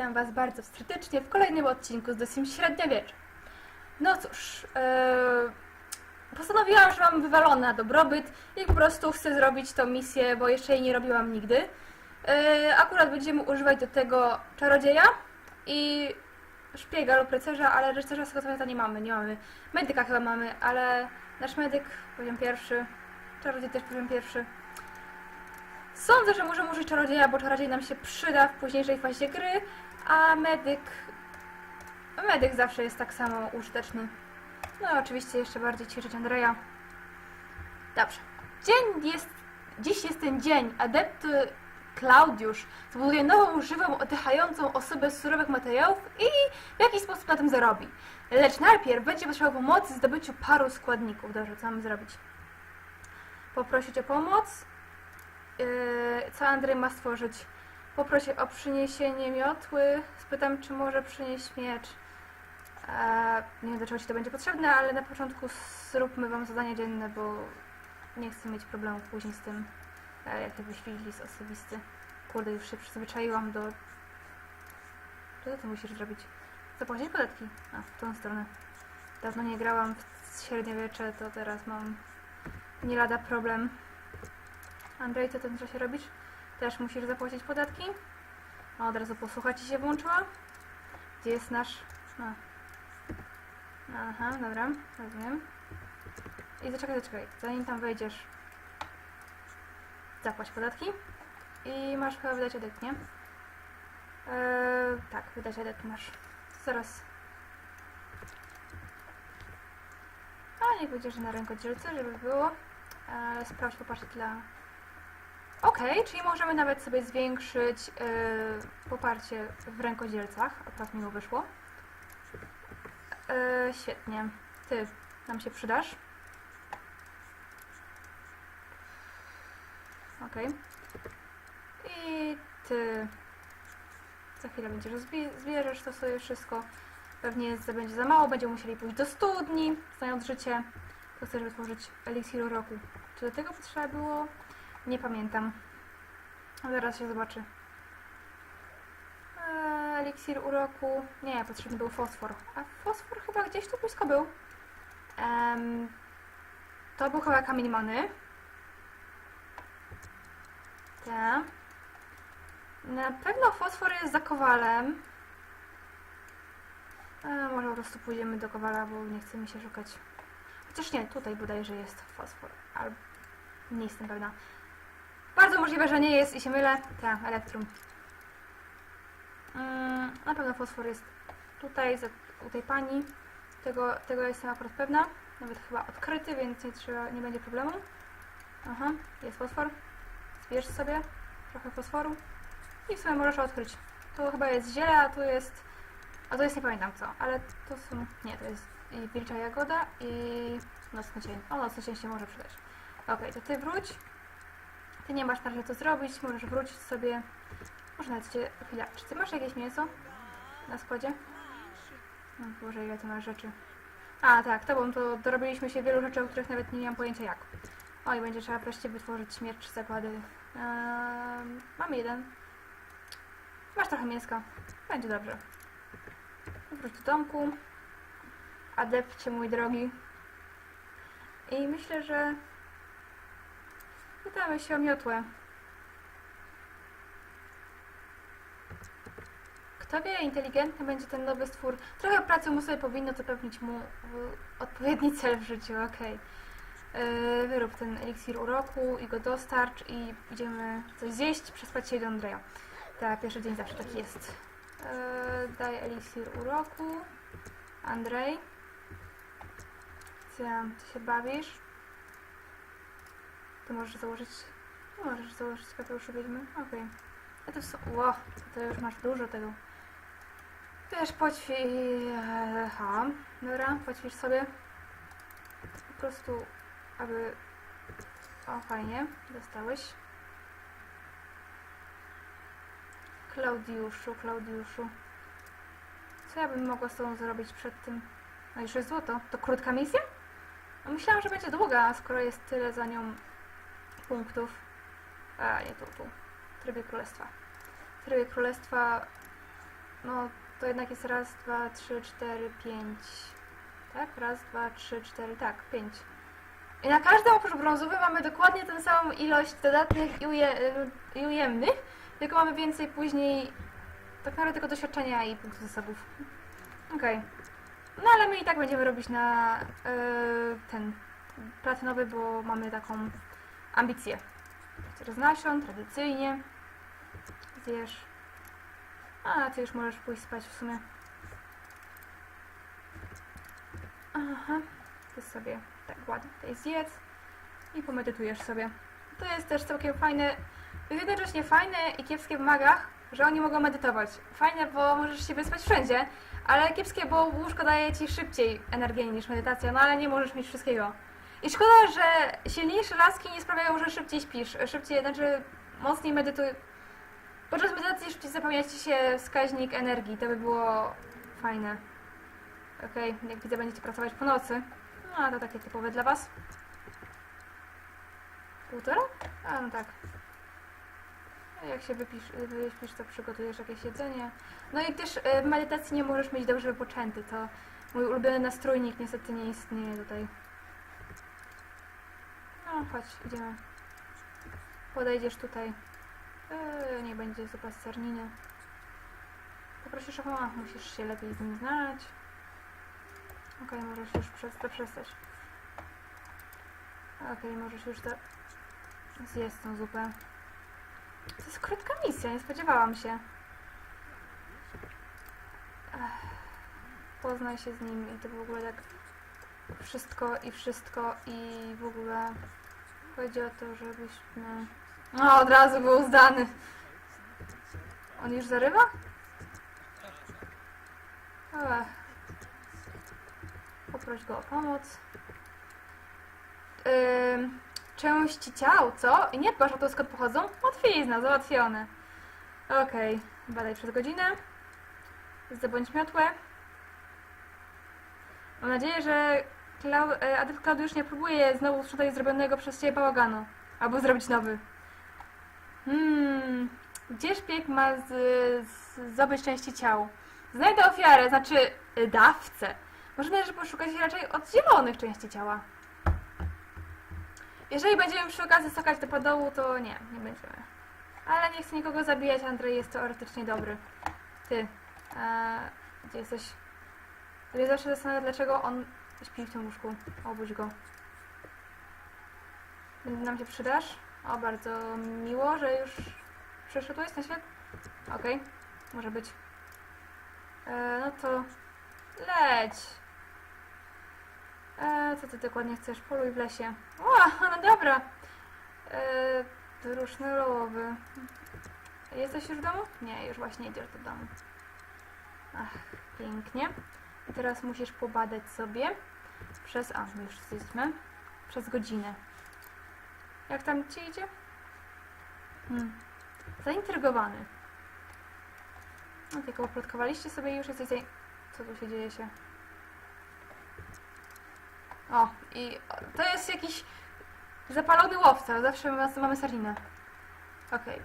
witam Was bardzo serdecznie w kolejnym odcinku z The Sims Średniowiecza. No cóż, yy, postanowiłam, że mam wywalone na dobrobyt i po prostu chcę zrobić tą misję, bo jeszcze jej nie robiłam nigdy. Yy, akurat będziemy używać do tego czarodzieja i szpiega lub rycerza, ale rycerza z tego nie mamy, nie mamy. Medyka chyba mamy, ale nasz medyk poziom pierwszy, czarodziej też poziom pierwszy. Sądzę, że możemy użyć czarodzieja, bo czarodziej nam się przyda w późniejszej fazie gry, a medyk... Medyk zawsze jest tak samo użyteczny. No i oczywiście jeszcze bardziej ćwiczyć Andreja. Dobrze. Dzień jest... Dziś jest ten dzień. Adept Klaudiusz zbuduje nową, żywą, oddychającą osobę z surowych materiałów i w jakiś sposób na tym zarobi. Lecz najpierw będzie potrzebował pomocy w zdobyciu paru składników. Dobrze, co mamy zrobić? Poprosić o pomoc Yy, co Andrzej ma stworzyć. Poproszę o przyniesienie miotły. Spytam, czy może przynieść miecz. Eee, nie wiem, do czego ci to będzie potrzebne, ale na początku zróbmy wam zadanie dzienne, bo nie chcę mieć problemów później z tym, e, jak jakiś list osobisty. Kurde, już się przyzwyczaiłam do... Co ty musisz zrobić? Zapłacić podatki. A, w tą stronę. Dawno nie grałam w średniowiecze, to teraz mam nie lada problem. Andrzej, co w tym czasie robisz? Też musisz zapłacić podatki? A od razu posłucha ci się włączyła? Gdzie jest nasz... No. Aha, dobra, rozumiem. I zaczekaj, zaczekaj. Zanim tam wejdziesz, zapłać podatki. I masz chyba wydać adet, nie? Eee, tak, wydać adet masz. Zaraz. A niech będzie, że na rękodzielce, żeby było. Eee, sprawdź, popatrz dla Okej, czyli możemy nawet sobie zwiększyć yy, poparcie w rękodzielcach. Akurat miło wyszło. Yy, świetnie. Ty nam się przydasz. Okej. I ty za chwilę będziesz zbi- zbierzesz to sobie wszystko. Pewnie będzie za mało, będziemy musieli pójść do studni, znając życie. To chcesz wytworzyć eliksir roku. Czy do tego potrzeba było? Nie pamiętam. Zaraz się zobaczy. Eee, eliksir uroku. Nie, potrzebny był fosfor. A fosfor chyba gdzieś tu blisko był. Em, to był chyba kamień many. Tak. Na pewno fosfor jest za kowalem. E, może po prostu pójdziemy do kowala, bo nie chce mi się szukać. Chociaż nie, tutaj bodajże jest fosfor. Albo nie jestem pewna. Bardzo możliwe, że nie jest i się mylę. Tak, elektrum. Mm, na pewno fosfor jest tutaj, za, u tej pani. Tego, tego jestem akurat pewna. Nawet chyba odkryty, więc nie, trzeba, nie będzie problemu. Aha, jest fosfor. Zbierz sobie trochę fosforu. I w sumie możesz odkryć. Tu chyba jest ziele, a tu jest... A to jest nie pamiętam co, ale to są... Nie, to jest i wilcza jagoda i nocny cień. O, nocny cień się może przydać. Okej, to ty wróć. Ty nie masz na razie co zrobić, możesz wrócić sobie. Może nawet cię... Chwila, czy ty masz jakieś mięso na składzie? No Boże, ile ty masz rzeczy. A, tak, tobą to dorobiliśmy się wielu rzeczy, o których nawet nie miałam pojęcia jak. O, i będzie trzeba wreszcie wytworzyć miecz zakłady. Eee, mam jeden. Masz trochę mięska. Będzie dobrze. Wróć do domku. Adepcie, mój drogi. I myślę, że Pytamy się o miotłę. Kto wie, inteligentny będzie ten nowy stwór. Trochę pracy mu sobie powinno zapewnić mu y, odpowiedni cel w życiu, okej. Yy, wyrób ten eliksir uroku i go dostarcz i idziemy coś zjeść, przespać się do Andrzeja. Tak, pierwszy dzień zawsze taki jest. Yy, daj eliksir uroku. Andrzej. Co, ty się bawisz? Ty możesz założyć... Możesz założyć kapeluszu wiedźmy? Okej. A to są... Ło, to już masz dużo tego. Wiesz, poćwi... Aha, dobra, poćwicz sobie. Po prostu, aby... O, fajnie, dostałeś. Klaudiuszu, Klaudiuszu. Co ja bym mogła z tobą zrobić przed tym? No już jest złoto. To krótka misja? No myślałam, że będzie długa, skoro jest tyle za nią punktów. A, nie tu, tu. W trybie królestwa. W trybie królestwa no to jednak jest raz, dwa, trzy, cztery, pięć. Tak? Raz, dwa, trzy, cztery, tak, pięć. I na każdym oprócz brązowy mamy dokładnie tę samą ilość dodatnych i, uje, i ujemnych, tylko mamy więcej później tak naprawdę tylko doświadczenia i punktów zasobów. Okej. No ale my i tak będziemy robić na e, ten platynowy, bo mamy taką ambicję. Z nasion, tradycyjnie. Zjesz. A, ty już możesz pójść spać w sumie. Aha. Ty sobie tak ładnie tutaj zjedz i pomedytujesz sobie. To jest też całkiem fajne, jest jednocześnie fajne i kiepskie w magach, że oni mogą medytować. Fajne, bo możesz się wyspać wszędzie, ale kiepskie, bo łóżko daje ci szybciej energię niż medytacja, no ale nie możesz mieć wszystkiego. I szkoda, że silniejsze laski nie sprawiają, że szybciej śpisz, szybciej, znaczy mocniej medytuj. Podczas medytacji szybciej ci się wskaźnik energii, to by było fajne. Okej, jak widzę będziecie pracować po nocy. No, a to takie typowe dla was. Półtora? A, no tak. Jak się wypisz, wyśpisz, to przygotujesz jakieś jedzenie. No i też e, w medytacji nie możesz mieć dobrze wypoczęty. To mój ulubiony nastrójnik niestety nie istnieje tutaj. Chodź, idziemy. Podejdziesz tutaj. Eee, nie będzie zupa z sarniny. Poprosisz o a, musisz się lepiej z nim znać. Okej, możesz już przez to przestać. Okej, możesz już to zjeść tą zupę. To jest krótka misja, nie spodziewałam się. Ech, Poznaj się z nim i to w ogóle tak wszystko i wszystko i w ogóle chodzi o to, żebyśmy... No, od razu był zdany. On już zarywa? Ech. Poproś go o pomoc. Ym, części ciał, co? I nie dbasz o to skąd pochodzą? Łatwizna, załatwione. Okej, badaj przez godzinę. Zdobądź miotłę. Mam nadzieję, że Klau e, Adept Klaudiusz nie próbuje znowu sprzątać zrobionego przez Ciebie bałaganu. Albo zrobić nowy. Hmm, gdzie szpieg ma z, z, zdobyć części ciał? Znajdę ofiarę, znaczy y, dawcę. Może należy poszukać raczej oddzielonych części ciała. Jeżeli będziemy przy okazji skakać do podołu, to nie, nie będziemy. Ale nie chcę nikogo zabijać, Andrzej jest teoretycznie dobry. Ty, e, gdzie jesteś? Ja zawsze zastanawiam, dlaczego on śpi w łóżku. Obudź go. Nam się przydasz? O, bardzo miło, że już przeszedłeś na świat. Okej, może być. E, no to leć. E, co ty dokładnie chcesz? Poluj w lesie. O, no dobra. E, Druszny rołowy. Jesteś już w domu? Nie, już właśnie idziesz do domu. Ach, pięknie. Teraz musisz pobadać sobie przez... A, już jesteśmy. Przez godzinę. Jak tam ci idzie? Hmm. Zaintrygowany. No tylko oplotkowaliście sobie już jesteś. Co tu się dzieje się? O, i to jest jakiś zapalony łowca. Zawsze mamy, sarinę. Okej.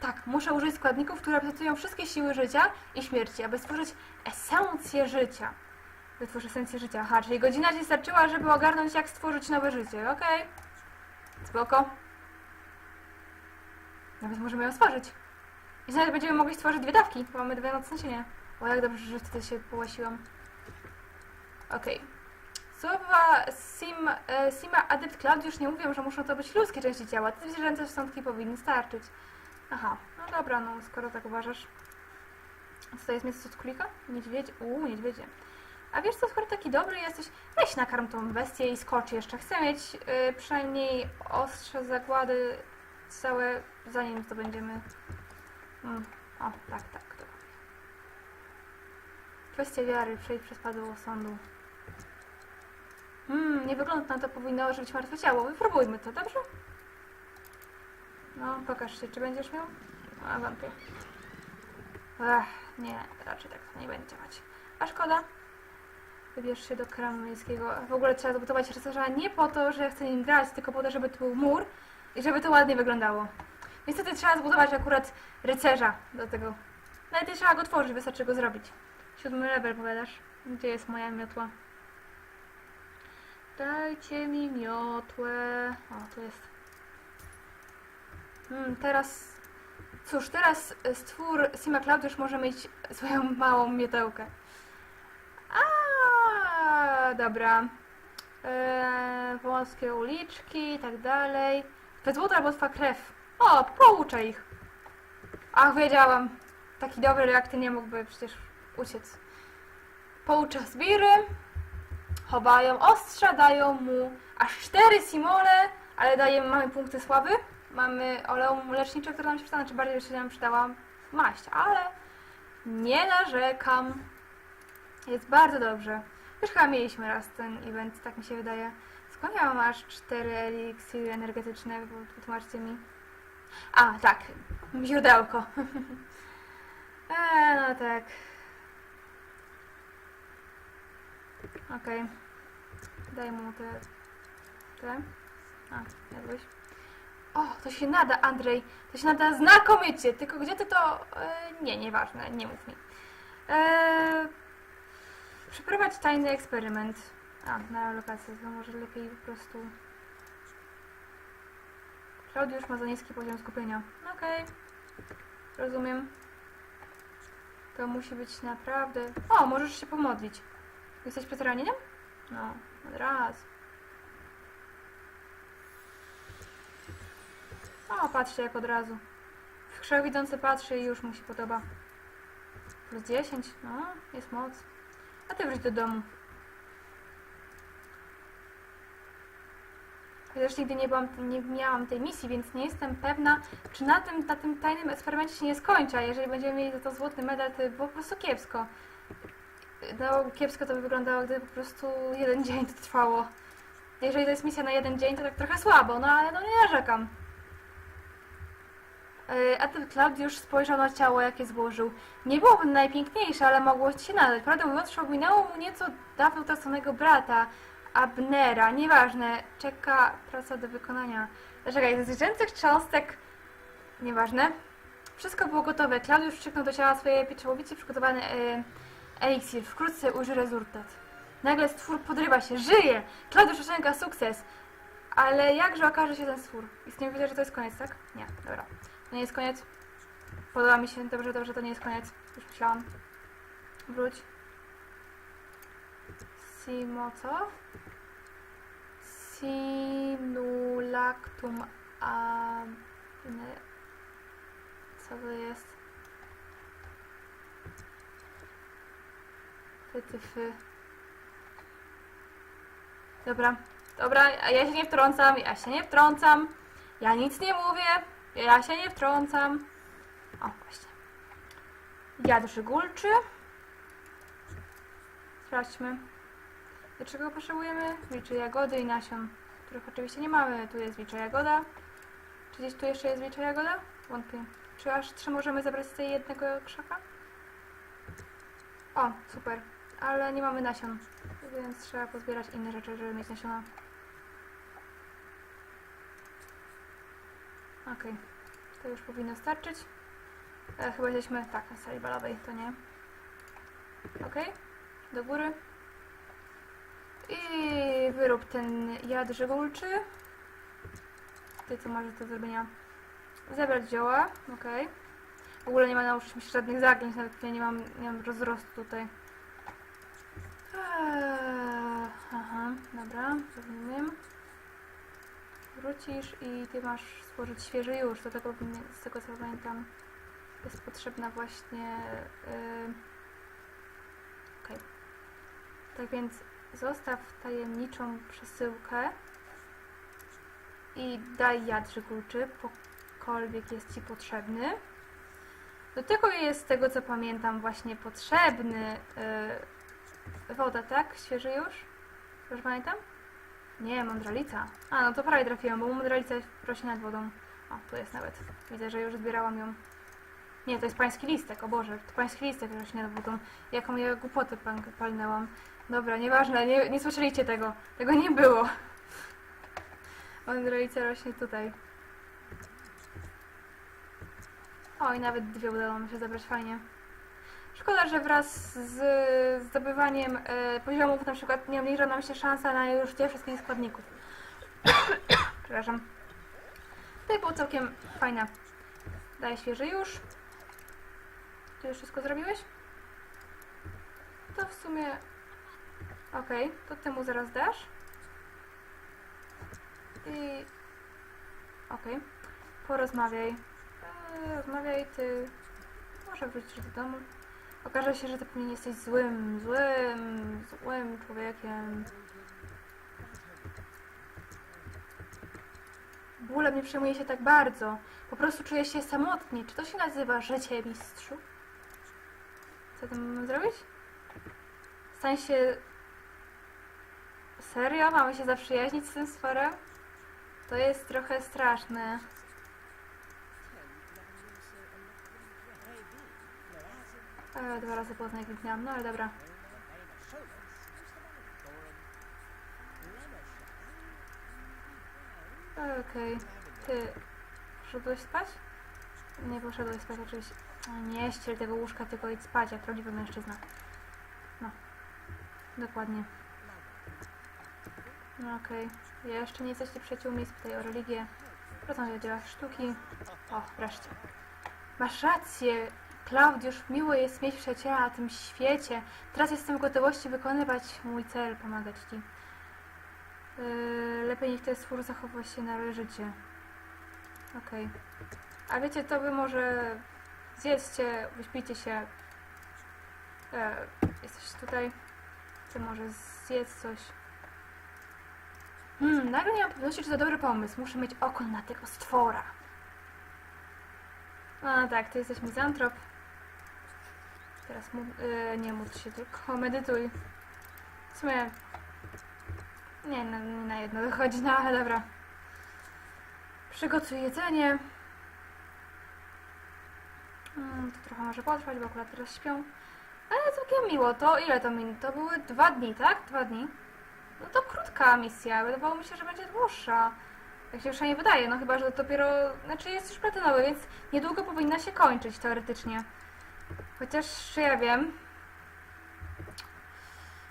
Tak, muszę użyć składników, które reprezentują wszystkie siły życia i śmierci, aby stworzyć esencję życia. Wytwórz esencję życia. Aha, czyli godzina ci starczyła, żeby ogarnąć, jak stworzyć nowe życie. Okej. Spoko. Nawet możemy ją stworzyć. I nawet będziemy mogli stworzyć dwie dawki, bo mamy dwie nocniczenie. O, jak dobrze, że wtedy się połasiłam. Okej. Słowa Sim, e, Sima Adept Claudiusz nie mówią, że muszą to być ludzkie części ciała. Te zwierzęce wstątki powinny starczyć. Aha, no dobra, no skoro tak uważasz. Co to jest mięso od królika? Niedźwiedzie? Uuu, niedźwiedzie. A wiesz co, skoro taki dobry jesteś, weź nakarm tą bestię i skocz jeszcze. Chcę mieć y, przynajmniej ostrze zagłady całe, zanim zdobędziemy... Mm. O, tak, tak, dobra. Kwestia wiary, przejdź przez padło sądu. Hmm, nie wygląda na to, powinno ożywić martwe ciało. Wypróbujmy to, dobrze? No, pokaż się, czy będziesz miał? A, wątpię. Ech, nie, raczej tak to nie będzie działać. A szkoda. Wybierz się do kranu miejskiego. W ogóle trzeba zbudować rycerza nie po to, że chcę nim grać, tylko po to, żeby to był mur i żeby to ładnie wyglądało. Niestety trzeba zbudować akurat rycerza do tego. Nawet nie trzeba go tworzyć, wystarczy go zrobić. Siódmy level, powiadasz. Gdzie jest moja miotła? Dajcie mi miotłę. O, tu jest. Hmm, teraz... Cóż, teraz stwór Sima Claudiusz może mieć swoją małą miotełkę. Dobra. Eee, wąskie uliczki i tak dalej. To złoto albo twa krew. O, pouczę ich. Ach, wiedziałam. Taki dobry jak ty nie mógłby przecież uciec. Poucza zbiry. Chowają ostrza, dają mu aż cztery simole, ale daje, mamy punkty sławy. Mamy oleum lecznicze, które nam się przyda, znaczy bardziej się nam przydała maść, ale nie narzekam. Jest bardzo dobrze. Już chyba mieliśmy raz ten event, tak mi się wydaje. Skąd ja mam aż cztery eliksiry energetyczne? Wytłumaczcie mi. A, tak. Źródełko. eee, no tak. Okej. Daj mu te... Te? A, jadłeś. O, to się nada, Andrzej. To się nada znakomicie. Tylko gdzie ty to... E, nie, nieważne. Nie mów mi. Eee, przeprowadź tajny eksperyment. A, na lokację. To może lepiej po prostu... Klaudiusz ma za niski poziom skupienia. Okej. Rozumiem. To musi być naprawdę... O, możesz się pomodlić. Jesteś przed ranieniem? No, od razu. O, patrzcie jak od razu. W krzewidący patrzy i już mu się podoba. Plus 10, no, jest moc. A ty wróć do domu. Chociaż nigdy nie, byłam, nie miałam tej misji, więc nie jestem pewna, czy na tym, na tym tajnym eksperymencie się nie skończy. A jeżeli będziemy mieli za to złoty medal, to by było po prostu kiepsko. No, kiepsko to by wyglądało, gdyby po prostu jeden dzień to trwało. Jeżeli to jest misja na jeden dzień, to tak trochę słabo, no ale no nie narzekam. Yy, A ten Klaudiusz spojrzał na ciało, jakie złożył. Nie byłoby najpiękniejsze, ale mogło się nadać. Prawdę mówiąc, przypominało mu nieco dawno utraconego brata, Abnera. Nieważne, czeka praca do wykonania. Czekaj, ze zwierzęcych cząstek... Nieważne. Wszystko było gotowe. Klaudiusz wstrzyknął do ciała swojej pieczołowicy przygotowany yy, eliksir. Wkrótce ujrzy rezultat. Nagle stwór podrywa się, żyje! Klaudiusz osiąga sukces. Ale jakże okaże się ten stwór? Istnieje widzę, że to jest koniec, tak? Nie, dobra. Nie jest koniec. Podoba mi się, dobrze, dobrze, to nie jest koniec. Już myślałam. Wróć. Simo, co? Simulactum abne... Co to jest? Wytyfy. Dobra, dobra, a ja się nie wtrącam, ja się nie wtrącam. Ja nic nie mówię, ja się nie wtrącam. O, właśnie. Jadł żygulczy. Sprawdźmy. Do czego potrzebujemy? Wilcze jagody i nasion, których oczywiście nie mamy. Tu jest wilcza jagoda. Czy gdzieś tu jeszcze jest wilcza jagoda? Wątpię. Czy aż trzy możemy zebrać z tej jednego krzaka? O, super. Ale nie mamy nasion, więc trzeba pozbierać inne rzeczy, żeby mieć nasiona. Okej, to już powinno starczyć. E, chyba jesteśmy, tak, na sali balowej, to nie. Okej, do góry. I wyrób ten jad żegulczy. Ty co masz do zrobienia? Zebrać zioła, okej. W ogóle nie ma nauczyć mi się żadnych zaklęć, nawet nie mam, nie mam rozrostu tutaj. Eee, Aha, dobra, rozumiem. Wrócisz i ty masz stworzyć świeży już, do tego z tego co pamiętam jest potrzebna właśnie... Yy... Okej. Tak więc zostaw tajemniczą przesyłkę i daj jad żegulczy, pokolwiek jest Ci potrzebny. Do tego jest, z tego co pamiętam, właśnie potrzebny yy, woda, tak? Świeży już? Już pamiętam? Nie, mądralica. A, no to prawie trafiłam, bo mądralica rośnie nad wodą. O, tu jest nawet. Widzę, że już zbierałam ją. Nie, to jest pański listek, o Boże, to pański listek rośnie nad wodą. Jaką ja głupotę pan- palnęłam. Dobra, nieważne, nie, nie słyszeliście tego. Tego nie było. Mądralica rośnie tutaj. O, i nawet dwie udało mi się zebrać, fajnie. Szkoda, że wraz z zdobywaniem e, poziomów na przykład nie obniża nam się szansa na użycie wszystkich składników. Przepraszam. Tutaj było całkiem fajne. Daję świeży już. Ty już wszystko zrobiłeś? To w sumie... Okej, to ty mu zaraz dasz. I... Okej. Porozmawiaj. Eee, rozmawiaj ty. Może wrócisz do domu. Okaże się, że ty pewnie jesteś złym, złym, złym człowiekiem. Bólem nie przejmuje się tak bardzo. Po prostu czuję się samotnie. Czy to się nazywa życie mistrzu? Co tam mamy zrobić? Stań się... Serio? Mamy się zaprzyjaźnić z tym stworem? To jest trochę straszne. E, dwa razy poznaj kliknęłam, no ale dobra. Okej. Ty poszedłeś spać? Nie poszedłeś spać oczywiście. Nie ściel tego łóżka, tylko idź spać, jak prawdziwy mężczyzna. No. Dokładnie. No okej. Jeszcze nie jesteście przyjaciółmi, spytaj o religię. Porozmawiaj o dziełach sztuki. O, wreszcie. Masz rację, Klaudiusz, miło jest mieć przyjaciela na tym świecie. Teraz jestem w gotowości wykonywać mój cel, pomagać ci. Yy, lepiej niech ten stwór zachowa się należycie. Okej. A wiecie, to wy może zjedzcie, wyśpijcie się. E, jesteś tutaj. Ty może zjedz coś. Hmm, nagle nie mam pewności, czy to dobry pomysł. Muszę mieć oko na tego stwora. A tak, ty jesteś mizantrop. Teraz yy, nie módl się, tylko medytuj. W sumie... Nie, na, nie na jedno wychodzi, no ale dobra. Przygotuj jedzenie. Mm, to trochę może potrwać, bo akurat teraz śpią. Ale całkiem miło. To ile to min? To były dwa dni, tak? Dwa dni. No to krótka misja. Wydawało mi się, że będzie dłuższa. Tak się przynajmniej wydaje, no chyba, że dopiero... Znaczy jest już platynowy, więc niedługo powinna się kończyć teoretycznie. Chociaż ja wiem...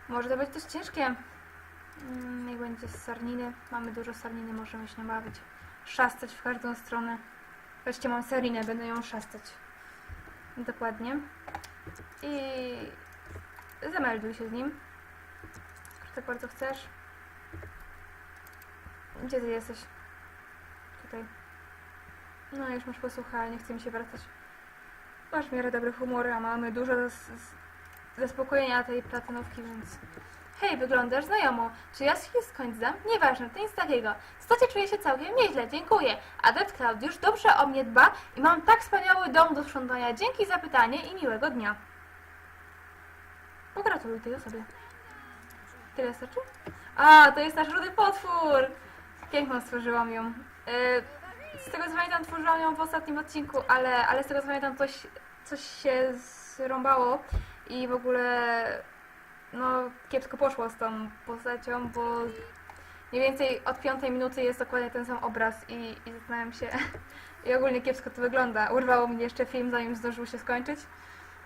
Może to być dość ciężkie. Mm, niech będzie z sarniny. Mamy dużo sarniny, możemy się nabawić. Szastać w każdą stronę. Wreszcie mam sarinę, będę ją szastać. Dokładnie. I... Zamelduj się z nim. Skoro tak bardzo chcesz. Gdzie ty jesteś? Tutaj. No, już masz posłuchać, nie chce mi się wracać. Masz w miarę dobry a mamy dużo zaspokojenia tej platynówki, więc... Hej, wyglądasz znajomo. Czy ja się skądś znam? Nieważne, to nic takiego. W stacie czuję się całkiem nieźle, dziękuję. Adept Klaudiusz dobrze o mnie dba i mam tak wspaniały dom do sprzątania. Dzięki za pytanie i miłego dnia. Pogratuluj tej osobie. Tyle starczy? A, to jest nasz rudy potwór! Piękną stworzyłam ją. Yy, z tego co pamiętam, tworzyłam ją w ostatnim odcinku, ale, ale z tego co pamiętam, coś, coś się zrąbało i w ogóle no kiepsko poszło z tą postacią, bo mniej więcej od piątej minuty jest dokładnie ten sam obraz i, i zastanawiam się i ogólnie kiepsko to wygląda. Urwało mnie jeszcze film, zanim zdążył się skończyć.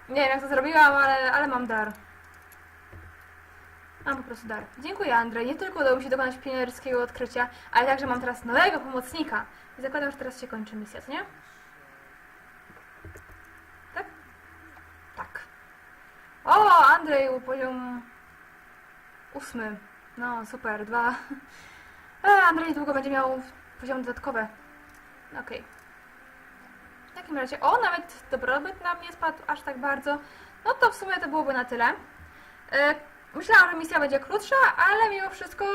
Nie wiem jak to zrobiłam, ale, ale mam dar. Mam po prostu dar. Dziękuję Andrzej. Nie tylko udało mi się dokonać pionierskiego odkrycia, ale także mam teraz nowego pomocnika. I zakładam, że teraz się kończy misja, co nie? Tak? Tak. O, Andrzej, poziom ósmy. No, super, dwa. A, Andrzej długo będzie miał poziom dodatkowe. Okej. W takim razie, o, nawet dobrobyt nam nie spadł aż tak bardzo. No to w sumie to byłoby na tyle. E, myślałam, że misja będzie krótsza, ale mimo wszystko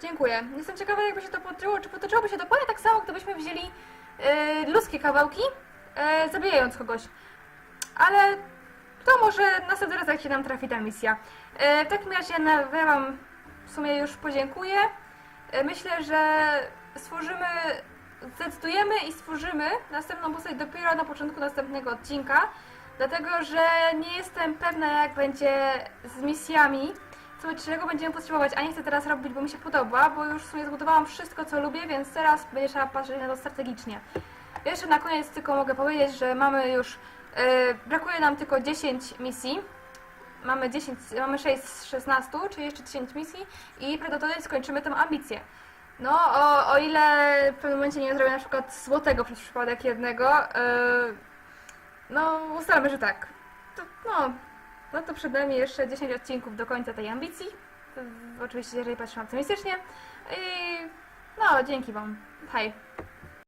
dziękuję. Jestem ciekawa, jakby się to potoczyło, czy potoczyłoby się dokładnie tak samo, gdybyśmy wzięli e, ludzkie kawałki, e, zabijając kogoś. Ale to może następny raz, jak się nam trafi ta misja. E, w takim razie na- ja Wam w sumie już podziękuję. E, myślę, że stworzymy, zdecydujemy i stworzymy następną postać dopiero na początku następnego odcinka, dlatego że nie jestem pewna, jak będzie z misjami, co czego będziemy potrzebować, a nie chcę teraz robić, bo mi się podoba, bo już w sumie zbudowałam wszystko, co lubię, więc teraz będzie trzeba patrzeć na to strategicznie. Jeszcze na koniec tylko mogę powiedzieć, że mamy już brakuje nam tylko 10 misji. Mamy 10, mamy 6 z 16, czyli jeszcze 10 misji i prawdopodobnie skończymy tę ambicję. No, o, o ile w pewnym momencie nie zrobię na przykład złotego przez przypadek jednego, yy, no ustalmy, że tak. To, no, no to przede mnie jeszcze 10 odcinków do końca tej ambicji. To, oczywiście, jeżeli patrzę optymistycznie. I no, dzięki Wam. Hej.